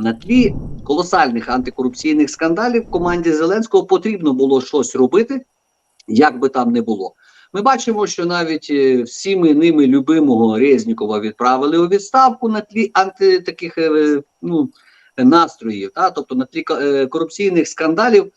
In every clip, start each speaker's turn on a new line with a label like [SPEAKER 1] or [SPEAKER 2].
[SPEAKER 1] На тлі колосальних антикорупційних скандалів команді Зеленського потрібно було щось робити, як би там не було. Ми бачимо, що навіть всі всіми ними любимого Резнікова відправили у відставку на тлі анти таких е, ну, настроїв, та? тобто на тлі е, корупційних скандалів.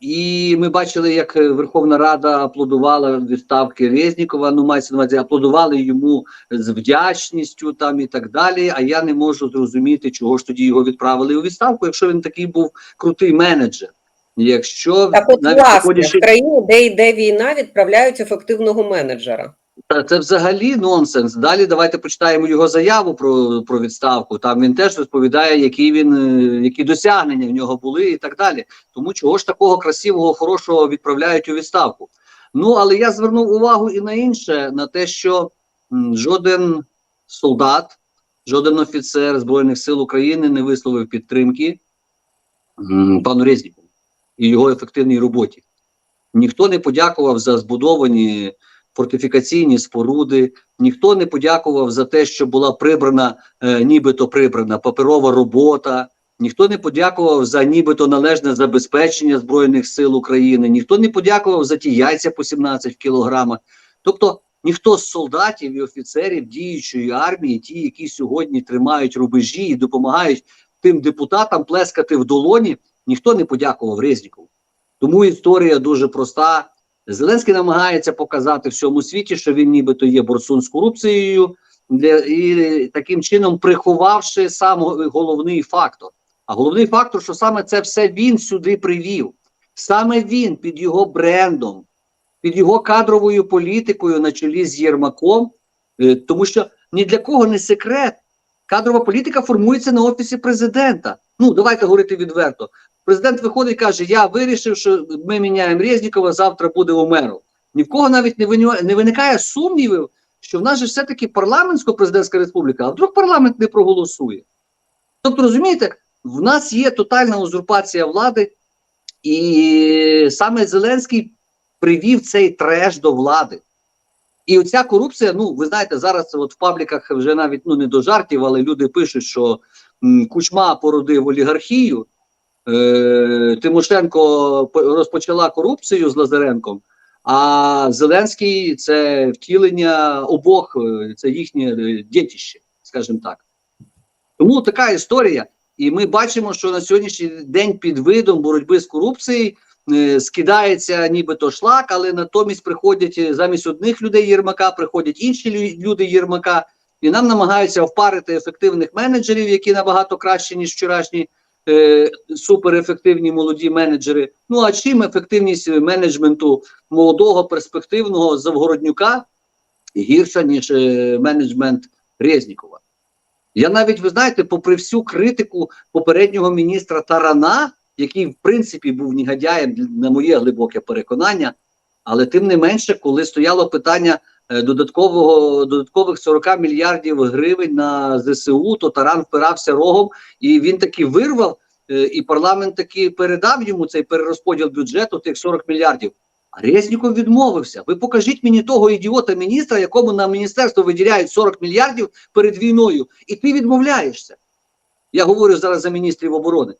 [SPEAKER 1] І ми бачили, як е, Верховна Рада аплодувала відставки Резнікова, ну мається на увазі, аплодували йому з вдячністю там і так далі. А я не можу зрозуміти, чого ж тоді його відправили у відставку, якщо він такий був крутий менеджер. Якщо
[SPEAKER 2] Так, от
[SPEAKER 1] навіть
[SPEAKER 2] власне,
[SPEAKER 1] виходячи-
[SPEAKER 2] в країні, де йде війна, відправляють ефективного менеджера.
[SPEAKER 1] Це взагалі нонсенс. Далі давайте почитаємо його заяву про, про відставку. Там він теж розповідає, які він е, які досягнення в нього були, і так далі. Тому чого ж такого красивого, хорошого відправляють у відставку. Ну але я звернув увагу і на інше: на те, що жоден солдат, жоден офіцер Збройних сил України не висловив підтримки пану Резнікову і його ефективній роботі. Ніхто не подякував за збудовані фортифікаційні споруди. Ніхто не подякував за те, що була прибрана, е, нібито прибрана паперова робота. Ніхто не подякував за нібито належне забезпечення Збройних сил України. Ніхто не подякував за ті яйця по 17 кілограмах. Тобто ніхто з солдатів і офіцерів діючої армії, ті, які сьогодні тримають рубежі і допомагають тим депутатам плескати в долоні, ніхто не подякував Резнікову. Тому історія дуже проста. Зеленський намагається показати всьому світі, що він нібито є борцун з корупцією, для, і таким чином приховавши сам головний фактор. А головний фактор, що саме це все він сюди привів. Саме він під його брендом, під його кадровою політикою на чолі з Єрмаком, е, тому що ні для кого не секрет. Кадрова політика формується на офісі президента. Ну, давайте говорити відверто. Президент виходить і каже: Я вирішив, що ми міняємо Резнікова, завтра буде Омеров. Ні в кого навіть не, не виникає сумнівів, що в нас же все-таки парламентсько-президентська республіка, а вдруг парламент не проголосує. Тобто, розумієте, в нас є тотальна узурпація влади, і саме Зеленський привів цей треш до влади. І оця корупція, ну ви знаєте, зараз от в пабліках вже навіть ну не до жартів, але люди пишуть, що м, Кучма породив олігархію. Е, Тимошенко розпочала корупцію з Лазаренком, а Зеленський це втілення обох, е, це їхнє е, дітище, скажімо так. Тому така історія. І ми бачимо, що на сьогоднішній день під видом боротьби з корупцією скидається нібито шлак, але натомість приходять замість одних людей Єрмака, приходять інші люди Єрмака, і нам намагаються впарити ефективних менеджерів, які набагато кращі, ніж вчорашні е, суперефективні молоді менеджери. Ну а чим ефективність менеджменту молодого перспективного Завгороднюка гірша, ніж е, менеджмент Резнікова? Я навіть, ви знаєте, попри всю критику попереднього міністра Тарана, який в принципі був негодяєм, на моє глибоке переконання, але тим не менше, коли стояло питання додаткового додаткових 40 мільярдів гривень на ЗСУ, то Таран впирався рогом, і він таки вирвав, е, і парламент таки передав йому цей перерозподіл бюджету тих 40 мільярдів. А Резніков відмовився. Ви покажіть мені того ідіота міністра, якому на міністерство виділяють 40 мільярдів перед війною, і ти відмовляєшся. Я говорю зараз за міністрів оборони.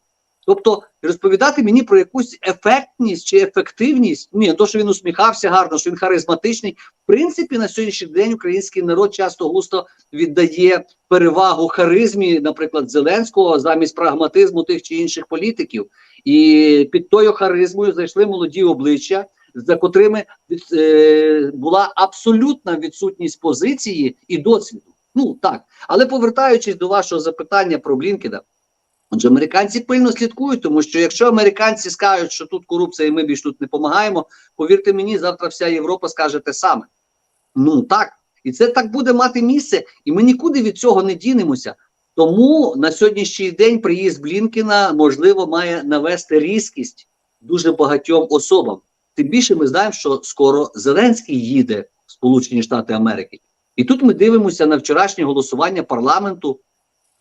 [SPEAKER 1] Тобто розповідати мені про якусь ефектність чи ефективність, ні, то, що він усміхався гарно, що він харизматичний. В принципі, на сьогоднішній день український народ часто густо віддає перевагу харизмі, наприклад, Зеленського замість прагматизму тих чи інших політиків. І під тою харизмою зайшли молоді обличчя, за котрими від, е, була абсолютна відсутність позиції і досвіду. Ну так, але повертаючись до вашого запитання про Блінкеда, Отже, американці пильно слідкують, тому що якщо американці скажуть, що тут корупція і ми більш тут не допомагаємо, повірте мені, завтра вся Європа скаже те саме. Ну так, і це так буде мати місце, і ми нікуди від цього не дінемося. Тому на сьогоднішній день приїзд Блінкена можливо має навести різкість дуже багатьом особам. Тим більше ми знаємо, що скоро Зеленський їде в Сполучені Штати Америки. І тут ми дивимося на вчорашнє голосування парламенту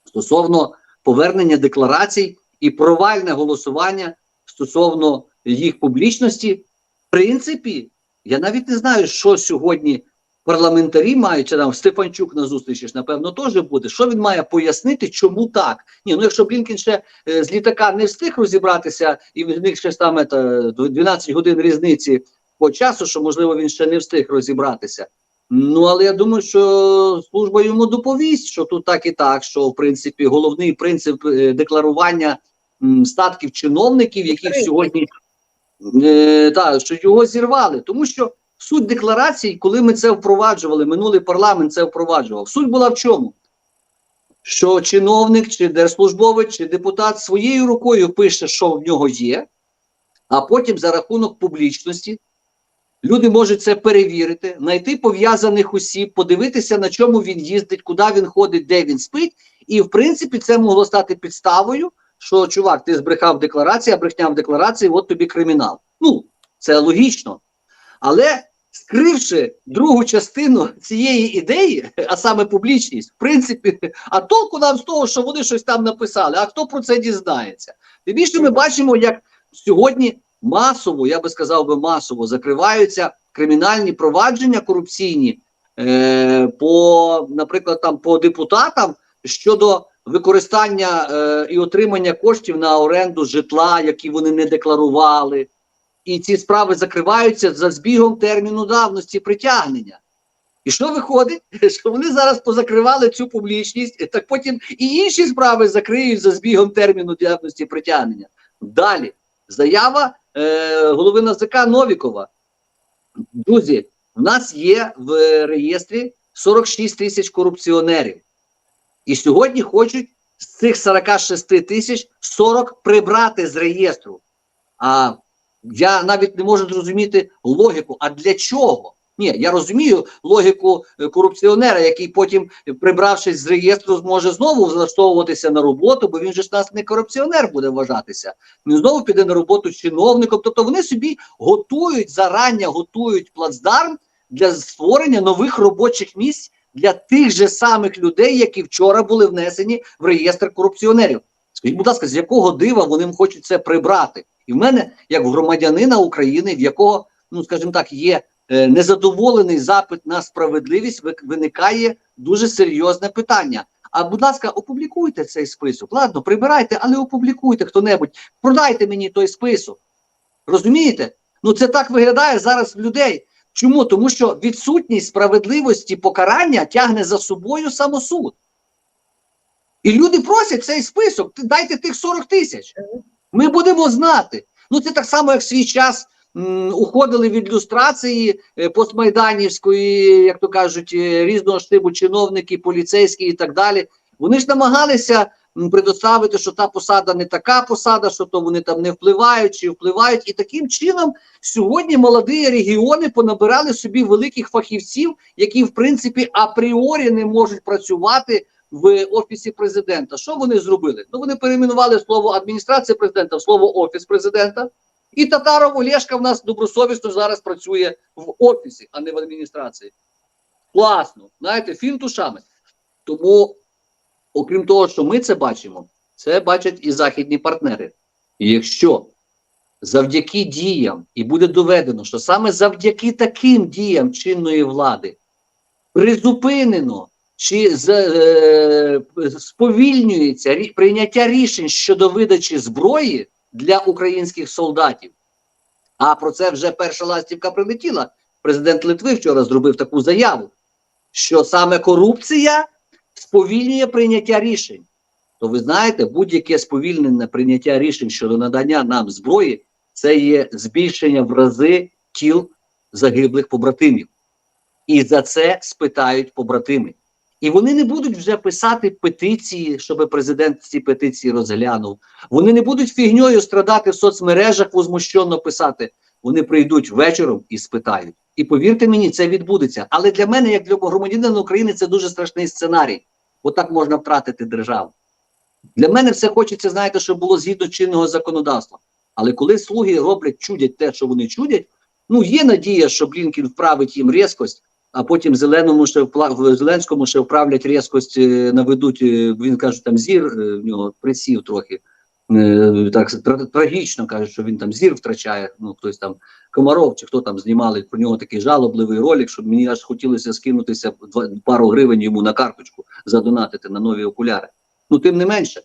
[SPEAKER 1] стосовно повернення декларацій і провальне голосування стосовно їх публічності. В принципі, я навіть не знаю, що сьогодні парламентарі мають, чи там Стефанчук на зустрічі ж, напевно, теж буде. Що він має пояснити, чому так? Ні, ну якщо Блінкен ще е, з літака не встиг розібратися, і в них ще там ета, 12 годин різниці по часу, що можливо він ще не встиг розібратися. Ну але я думаю, що служба йому доповість, що тут так і так, що в принципі головний принцип е, декларування статків чиновників, яких сьогодні е, та, що його зірвали, тому що суть декларації, коли ми це впроваджували, минулий парламент це впроваджував. Суть була в чому? Що чиновник, чи держслужбовець, чи депутат своєю рукою пише, що в нього є, а потім за рахунок публічності люди можуть це перевірити, знайти пов'язаних осіб, подивитися, на чому він їздить, куди він ходить, де він спить. І, в принципі, це могло стати підставою, що чувак, ти збрехав в декларації, а брехня в декларації, от тобі кримінал. Ну, це логічно. Але скривши другу частину цієї ідеї, а саме публічність, в принципі, а толку нам з того, що вони щось там написали, а хто про це дізнається? Тим більше ми бачимо, як сьогодні масово, я би сказав би масово, закриваються кримінальні провадження корупційні е, по, наприклад, там по депутатам щодо використання е, і отримання коштів на оренду житла, які вони не декларували. І ці справи закриваються за збігом терміну давності притягнення. І що виходить? Що вони зараз позакривали цю публічність, так потім і інші справи закриють за збігом терміну давності притягнення. Далі заява е, голови НАЗК Новікова. Друзі, в нас є в реєстрі 46 тисяч корупціонерів. І сьогодні хочуть з цих 46 тисяч 40 прибрати з реєстру. А я навіть не можу зрозуміти логіку. А для чого? Ні, я розумію логіку е, корупціонера, який потім, е, прибравшись з реєстру, зможе знову влаштовуватися на роботу, бо він же ж нас не корупціонер буде вважатися. Він знову піде на роботу чиновником. Тобто вони собі готують зарання, готують плацдарм для створення нових робочих місць для тих же самих людей, які вчора були внесені в реєстр корупціонерів. Скажіть, будь ласка, з якого дива вони хочуть це прибрати? І в мене, як громадянина України, в якого, ну скажімо так, є незадоволений запит на справедливість, виникає дуже серйозне питання. А будь ласка, опублікуйте цей список. Ладно, прибирайте, але опублікуйте хто-небудь. Продайте мені той список. Розумієте? Ну це так виглядає зараз в людей. Чому? Тому що відсутність справедливості покарання тягне за собою самосуд. І люди просять цей список, дайте тих 40 тисяч. Ми будемо знати. Ну це так само, як свій час уходили від люстрації е, постмайданівської, як то кажуть, е, різного штибу чиновники, поліцейські і так далі. Вони ж намагалися предоставити, що та посада не така посада, що то вони там не впливають чи впливають. І таким чином сьогодні молоді регіони понабирали собі великих фахівців, які в принципі апріорі не можуть працювати в офісі президента. Що вони зробили? Ну вони перейменували слово адміністрація президента в слово офіс президента. І Татаров Олешка в нас добросовісно зараз працює в офісі, а не в адміністрації. Класно, знаєте, фінтушами. Тому, окрім того, що ми це бачимо, це бачать і західні партнери. І якщо завдяки діям, і буде доведено, що саме завдяки таким діям чинної влади призупинено чи е, сповільнюється прийняття рішень щодо видачі зброї для українських солдатів. А про це вже перша ластівка прилетіла. Президент Литви вчора зробив таку заяву, що саме корупція сповільнює прийняття рішень. То ви знаєте, будь-яке сповільнене прийняття рішень щодо надання нам зброї це є збільшення в рази тіл загиблих побратимів. І за це спитають побратими. І вони не будуть вже писати петиції, щоб президент ці петиції розглянув. Вони не будуть фігньою страдати в соцмережах, возмущенно писати. Вони прийдуть вечором і спитають. І повірте мені, це відбудеться. Але для мене, як для громадянина України, це дуже страшний сценарій. Бо так можна втратити державу. Для мене все хочеться, знаєте, щоб було згідно чинного законодавства. Але коли слуги роблять, чудять те, що вони чудять, ну є надія, що Блінкін вправить їм різкость, а потім зеленому ще впла- Зеленському ще вправлять різкость, е, наведуть, е, він каже, там зір е, в нього присів трохи. так трагічно кажуть, що він там зір втрачає. Ну хтось там Комаров чи хто там знімали про нього такий жалобливий ролик, що мені аж хотілося скинутися пару гривень йому на карточку задонатити на нові окуляри. Ну тим не менше.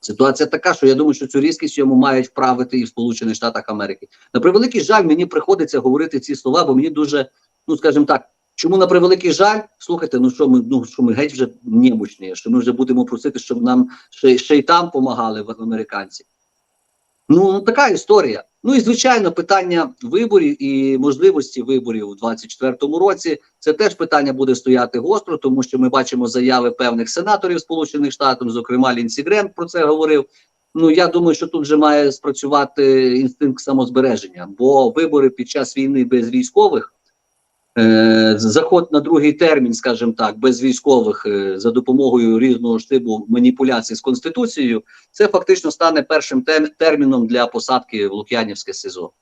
[SPEAKER 1] Ситуація така, що я думаю, що цю різкість йому мають вправити і в Сполучених Штатах Америки. На превеликий жаль, мені приходиться говорити ці слова, бо мені дуже, ну скажімо так, чому на превеликий жаль, слухайте, ну що ми ну що ми геть вже немощні, що ми вже будемо просити, щоб нам ще, ще й там допомагали американці. Ну, ну така історія. Ну і звичайно, питання виборів і можливості виборів у 2024 році. Це теж питання буде стояти гостро, тому що ми бачимо заяви певних сенаторів Сполучених Штатів, зокрема Лінсі Грем про це говорив. Ну я думаю, що тут вже має спрацювати інстинкт самозбереження, бо вибори під час війни без військових. Е, заход на другий термін, скажімо так, без військових е, за допомогою різного штибу маніпуляцій з конституцією, це фактично стане першим терміном для посадки в Лук'янівське СИЗО.